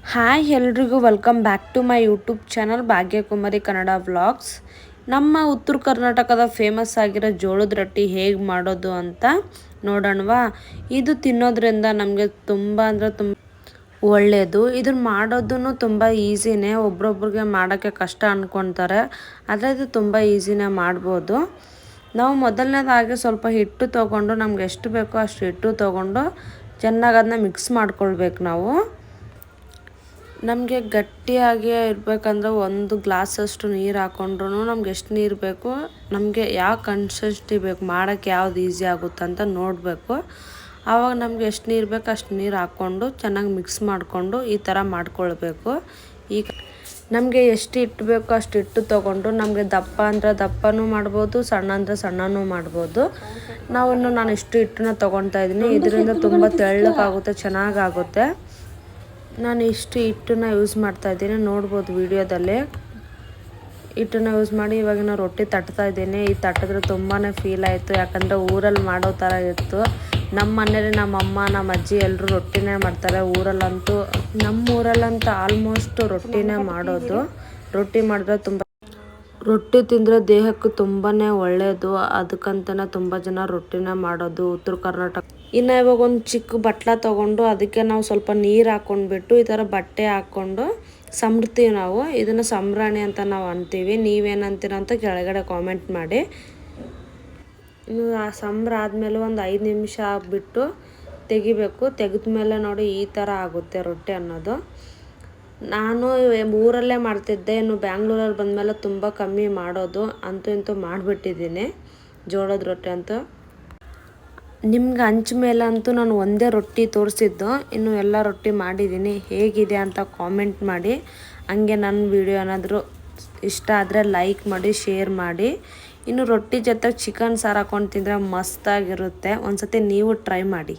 Hi ಎಲ್ರಿಗೂ welcome back to my YouTube channel Bhagyakumari Kannada vlogs ನಮ್ಮ ಉತ್ತರ ಕರ್ನಾಟಕದ ಫೇಮಸ್ ಆಗಿರೋ ಜೋಳದ ರೊಟ್ಟಿ ಹೇಗೆ ಮಾಡೋದು ಅಂತ ನೋಡೋಣವಾ? ಇದು ತಿನ್ನೋದ್ರಿಂದ ನಮಗೆ ತುಂಬ ಅಂದರೆ ತುಂಬ ಒಳ್ಳೆಯದು ಇದನ್ನ ಮಾಡೋದೂ ತುಂಬ ಈಸಿನೇ. ಒಬ್ರೊಬ್ರಿಗೆ ಮಾಡೋಕ್ಕೆ ಕಷ್ಟ ಅಂದ್ಕೊತಾರೆ ಆದರೆ ಇದು ತುಂಬ ಈಸಿನೇ ಮಾಡ್ಬೋದು. ನಾವು ಮೊದಲನೇದಾಗಿ ಸ್ವಲ್ಪ ಹಿಟ್ಟು ತೊಗೊಂಡು ನಮ್ಗೆ ಎಷ್ಟು ಬೇಕೋ ಅಷ್ಟು ಹಿಟ್ಟು ತೊಗೊಂಡು ಚೆನ್ನಾಗಿ ಅದನ್ನ ಮಿಕ್ಸ್ ಮಾಡ್ಕೊಳ್ಬೇಕು ನಾವು. ನಮಗೆ ಗಟ್ಟಿಯಾಗಿ ಇರಬೇಕಂದ್ರೆ ಒಂದು ಗ್ಲಾಸಷ್ಟು ನೀರು ಹಾಕೊಂಡ್ರೂ ನಮ್ಗೆ ಎಷ್ಟು ನೀರು ಬೇಕು ನಮಗೆ ಯಾವ ಕನ್ಸಿಸ್ಟಿ ಬೇಕು ಮಾಡೋಕ್ಕೆ ಯಾವ್ದು ಈಸಿ ಆಗುತ್ತೆ ಅಂತ ನೋಡಬೇಕು. ಆವಾಗ ನಮ್ಗೆ ಎಷ್ಟು ನೀರು ಬೇಕು ಅಷ್ಟು ನೀರು ಹಾಕ್ಕೊಂಡು ಚೆನ್ನಾಗಿ ಮಿಕ್ಸ್ ಮಾಡಿಕೊಂಡು ಈ ಥರ ಮಾಡ್ಕೊಳ್ಬೇಕು. ಈಗ ನಮಗೆ ಎಷ್ಟು ಹಿಟ್ಟು ಬೇಕೋ ಅಷ್ಟು ಹಿಟ್ಟು ತೊಗೊಂಡು ನಮಗೆ ದಪ್ಪ ಅಂದರೆ ದಪ್ಪನೂ ಮಾಡ್ಬೋದು ಸಣ್ಣ ಅಂದರೆ ಸಣ್ಣನೂ ಮಾಡ್ಬೋದು. ನಾವು ನಾನು ಇಷ್ಟು ಹಿಟ್ಟನ್ನ ತೊಗೊಳ್ತಾ ಇದ್ದೀನಿ ಇದರಿಂದ ತುಂಬ ತೆಳ್ಳಗಾಗುತ್ತೆ ಚೆನ್ನಾಗಾಗುತ್ತೆ. ನಾನು ಇಷ್ಟು ಹಿಟ್ಟನ್ನ ಯೂಸ್ ಮಾಡ್ತಾ ಇದ್ದೀನಿ. ನೋಡ್ಬೋದು ವಿಡಿಯೋದಲ್ಲಿ. ಹಿಟ್ಟನ್ನು ಯೂಸ್ ಮಾಡಿ ಇವಾಗ ನಾನು ರೊಟ್ಟಿ ತಟ್ತಾ ಇದ್ದೀನಿ. ಈ ತಟ್ಟಿದ್ರೆ ತುಂಬಾ ಫೀಲ್ ಆಯಿತು. ಯಾಕಂದರೆ ಊರಲ್ಲಿ ಮಾಡೋ ಥರ ಇತ್ತು. ನಮ್ಮ ಮನೇಲಿ ನಮ್ಮ ಅಮ್ಮ, ನಮ್ಮ ಅಜ್ಜಿ ಎಲ್ಲರೂ ರೊಟ್ಟಿನೇ ಮಾಡ್ತಾರೆ. ಊರಲ್ಲಂತೂ, ನಮ್ಮ ಊರಲ್ಲಂತೂ ಆಲ್ಮೋಸ್ಟ್ ರೊಟ್ಟಿನೇ ಮಾಡೋದು. ರೊಟ್ಟಿ ಮಾಡಿದ್ರೆ ತುಂಬ ರೊಟ್ಟಿ ತಿಂದರೆ ದೇಹಕ್ಕೆ ತುಂಬಾ ಒಳ್ಳೆಯದು ಅದಕ್ಕಂತಲೇ ತುಂಬ ಜನ ರೊಟ್ಟಿನ ಮಾಡೋದು ಉತ್ತರ ಕರ್ನಾಟಕ. ಇನ್ನು ಇವಾಗ ಒಂದು ಚಿಕ್ಕ ಬಟ್ಲ ತೊಗೊಂಡು ಅದಕ್ಕೆ ನಾವು ಸ್ವಲ್ಪ ನೀರು ಹಾಕ್ಕೊಂಡ್ಬಿಟ್ಟು ಈ ಥರ ಬಟ್ಟೆ ಹಾಕ್ಕೊಂಡು ಸಂಬ್ರ್ತೀವಿ ನಾವು ಇದನ್ನು ಸಂಬ್ರಾಣಿ ಅಂತ ನಾವು ಅಂತೀವಿ. ನೀವೇನಂತೀರ ಅಂತ ಕೆಳಗಡೆ ಕಾಮೆಂಟ್ ಮಾಡಿ. ಇನ್ನು ಆ ಸಂಬ್ರ ಆದಮೇಲೆ ಒಂದು ಐದು ನಿಮಿಷ ಬಿಟ್ಟು ತೆಗಿಬೇಕು. ತೆಗೆದ ಮೇಲೆ ನೋಡಿ ಈ ಥರ ಆಗುತ್ತೆ ರೊಟ್ಟಿ ಅನ್ನೋದು. ನಾನು ಊರಲ್ಲೇ ಮಾಡ್ತಿದ್ದೆ. ಇನ್ನು ಬ್ಯಾಂಗ್ಳೂರಲ್ಲಿ ಬಂದಮೇಲೆ ತುಂಬ ಕಮ್ಮಿ ಮಾಡೋದು. ಅಂತೂ ಇಂತೂ ಮಾಡಿಬಿಟ್ಟಿದ್ದೀನಿ. ಜೋಳದ ರೊಟ್ಟಿ ಅಂತೂ. ನಿಮ್ಗೆ ಹಂಚ ಮೇಲೆ ಅಂತೂ ನಾನು ಒಂದೇ ರೊಟ್ಟಿ ತೋರಿಸಿದ್ದು. ಇನ್ನು ಎಲ್ಲ ರೊಟ್ಟಿ ಮಾಡಿದ್ದೀನಿ. ಹೇಗಿದೆ ಅಂತ ಕಾಮೆಂಟ್ ಮಾಡಿ. ಹಂಗೆ ನನ್ನ ವಿಡಿಯೋ ಏನಾದರೂ ಇಷ್ಟ ಆದರೆ ಲೈಕ್ ಮಾಡಿ ಶೇರ್ ಮಾಡಿ. ಇನ್ನು ರೊಟ್ಟಿ ಜೊತೆ ಚಿಕನ್ ಸಾರು ಹಾಕೊಂಡು ತಿಂದರೆ ಮಸ್ತಾಗಿರುತ್ತೆ. ಒಂದು ಸತಿ ನೀವು ಟ್ರೈ ಮಾಡಿ.